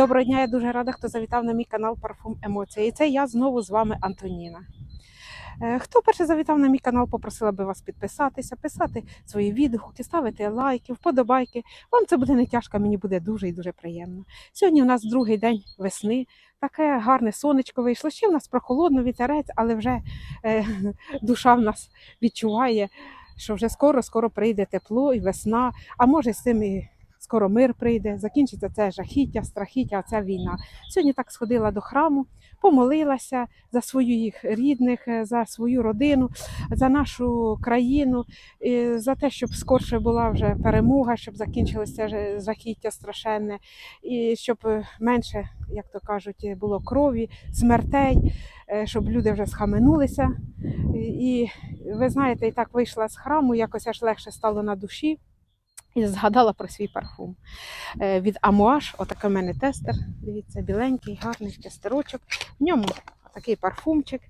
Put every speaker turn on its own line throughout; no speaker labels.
Доброго дня, я дуже рада, хто завітав на мій канал Парфум Емоції. І це я знову з вами Антоніна. Е, Хто перше завітав на мій канал, попросила би вас підписатися, писати свої відгуки, ставити лайки, вподобайки. Вам це буде не тяжко, мені буде дуже і дуже приємно. Сьогодні у нас другий день весни, таке гарне сонечко вийшло. Ще в нас прохолодно вітерець, але вже е, душа в нас відчуває, що вже скоро-скоро прийде тепло і весна, а може з цим і скоро мир прийде, закінчиться це жахіття, страхіття, ця війна. Сьогодні так сходила до храму, помолилася за своїх рідних, е, за свою родину, за нашу країну, за те, щоб скорше була вже перемога, щоб закінчилося жахіття страшенне, і щоб е, менше, як то кажуть, було крові, смертей, е, щоб люди вже схаменулися. І ви знаєте, і так вийшла з храму, якось аж легше стало на душі. І згадала про свій парфум. Е, Від Амуаш, отакий у мене тестер. Дивіться, біленький, гарний тестерочок. В ньому такий парфумчик.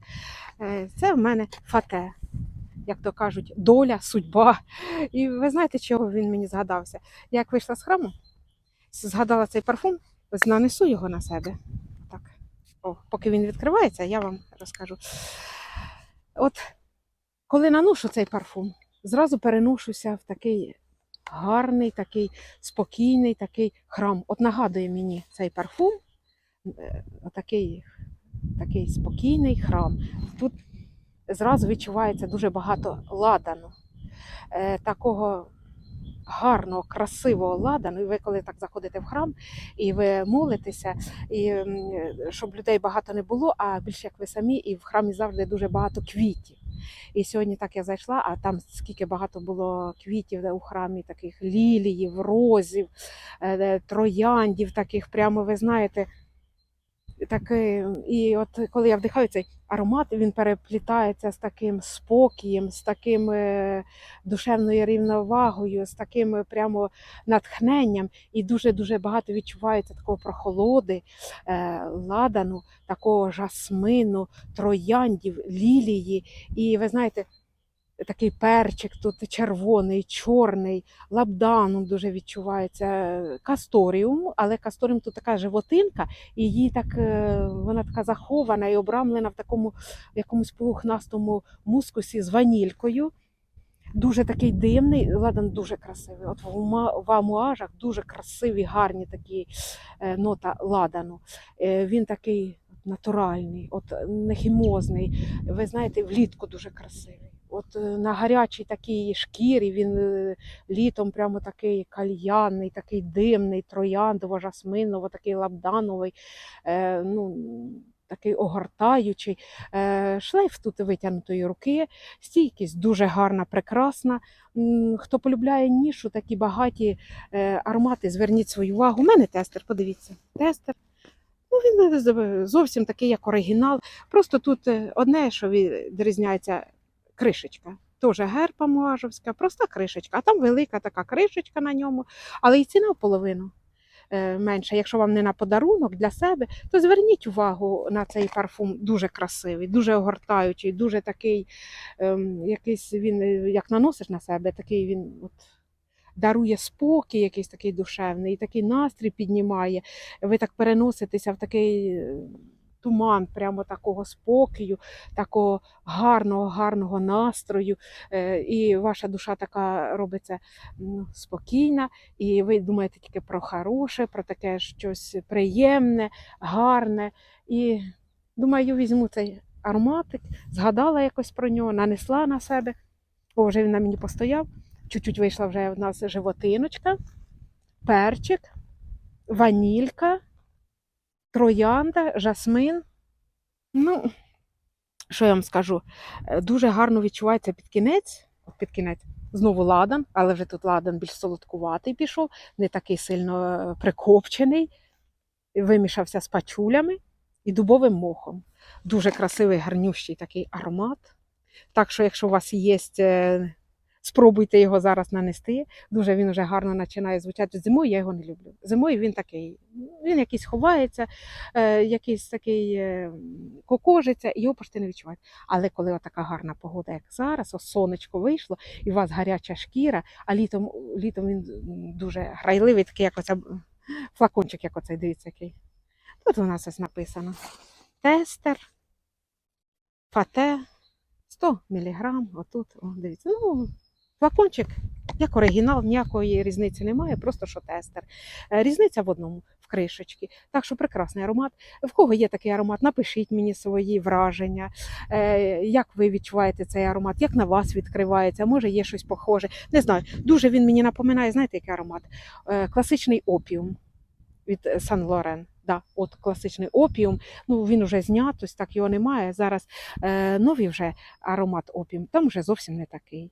Е, Це в мене фате, як то кажуть, доля, судьба. І ви знаєте, чого він мені згадався? Я Як вийшла з храму, згадала цей парфум, нанесу його на себе. Так. О, поки він відкривається, я вам розкажу. От коли наношу цей парфум, зразу переношуся в такий гарний, такий спокійний такий храм. От нагадує мені цей парфум, е, отакий такий спокійний храм. Тут зразу відчувається дуже багато ладану, е, такого гарного, красивого ладану. І ви коли так заходите в храм і ви молитеся, і щоб людей багато не було, а більше як ви самі, і в храмі завжди дуже багато квітів. І сьогодні так я зайшла, а там скільки багато було квітів у храмі, таких ліліїв, розів, е, е, трояндів, таких прямо, ви знаєте. Так, і от коли я вдихаю цей аромат, він переплітається з таким спокієм, з таким е, душевною рівновагою, з таким е, прямо натхненням, і дуже-дуже багато відчувається такого прохолоди, е, ладану, такого жасмину, трояндів, лілії. І ви знаєте, такий перчик тут червоний, чорний, лабданом дуже відчувається, касторіум, але касторіум тут така животинка, і її так е, вона така захована і обрамлена в такому якомусь пухнастому мускусі з ванількою. Дуже такий димний, ладан дуже красивий. От в, амуажах дуже красиві, гарні такі е, нота ладану. Е, він такий натуральний, от не хімозний. Ви знаєте, влітку дуже красивий. От е, на гарячій такій шкірі він е, літом прямо такий кальянний, такий димний, трояндово, жасминово, такий лабдановий, е, ну, такий огортаючий. Е, шлейф тут витягнутої руки, стійкість дуже гарна, прекрасна. Хто полюбляє нішу, такі багаті е, аромати, зверніть свою увагу. У мене тестер, подивіться, тестер. Ну, він зовсім такий, як оригінал. Просто тут е, одне, що відрізняється кришечка. Теж герб амуажовська, проста кришечка, а там велика така кришечка на ньому, але і ціна в половину е, менша. Якщо вам не на подарунок для себе, то зверніть увагу на цей парфум. Дуже красивий, дуже огортаючий, дуже такий, ем, якийсь він, е, як наносиш на себе, такий він от, дарує спокій, якийсь такий душевний, і такий настрій піднімає. Ви так переноситеся в такий. Туман прямо такого спокою, такого гарного, гарного настрою, е, і ваша душа така робиться ну, спокійна, і ви думаєте тільки про хороше, про таке щось приємне, гарне. І думаю, візьму цей ароматик, згадала якось про нього, нанесла на себе. О, вже він на мені постояв. Чуть-чуть вийшла вже в нас животиночка, перчик, ванілька, троянда, жасмин. Ну, що я вам скажу? Е, Дуже гарно відчувається під кінець. Під кінець. Знову ладан, але вже тут ладан більш солодкуватий пішов, не такий сильно е, прикопчений. Вимішався з пачулями і дубовим мохом. Дуже красивий, гарнющий такий аромат. Так що, якщо у вас є, е, спробуйте його зараз нанести. Дуже він вже гарно починає звучати. Зимою я його не люблю. Зимою він такий, він якийсь ховається, е, якийсь такий е, кокожиться, його почти не відчувають. Але коли така гарна погода, як зараз, ось сонечко вийшло, і у вас гаряча шкіра, а літом, літом він дуже грайливий, такий як оця Флакончик, як оцей, дивіться, який. Тут у нас ось написано. Тестер, фате, 100 мг. Отут, о, дивіться. Ну, флакончик, як оригінал, ніякої різниці немає, просто що тестер. Е, Різниця в одному в кришечці. Так що прекрасний аромат. В кого є такий аромат, напишіть мені свої враження, е, як ви відчуваєте цей аромат, як на вас відкривається, може є щось похоже. Не знаю, дуже він мені напоминає, знаєте, який аромат? Е, Класичний опіум від Сан Лорен. Да, от класичний опіум. Ну він вже знят, ось так його немає. Зараз е, новий вже аромат опіум, там вже зовсім не такий.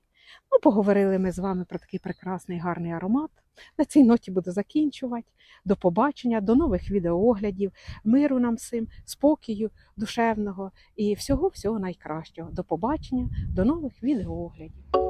Ну, поговорили ми з вами про такий прекрасний гарний аромат. На цій ноті буду закінчувати. До побачення, до нових відеооглядів, миру нам всім, спокою душевного і всього-всього найкращого. До побачення, до нових відеооглядів.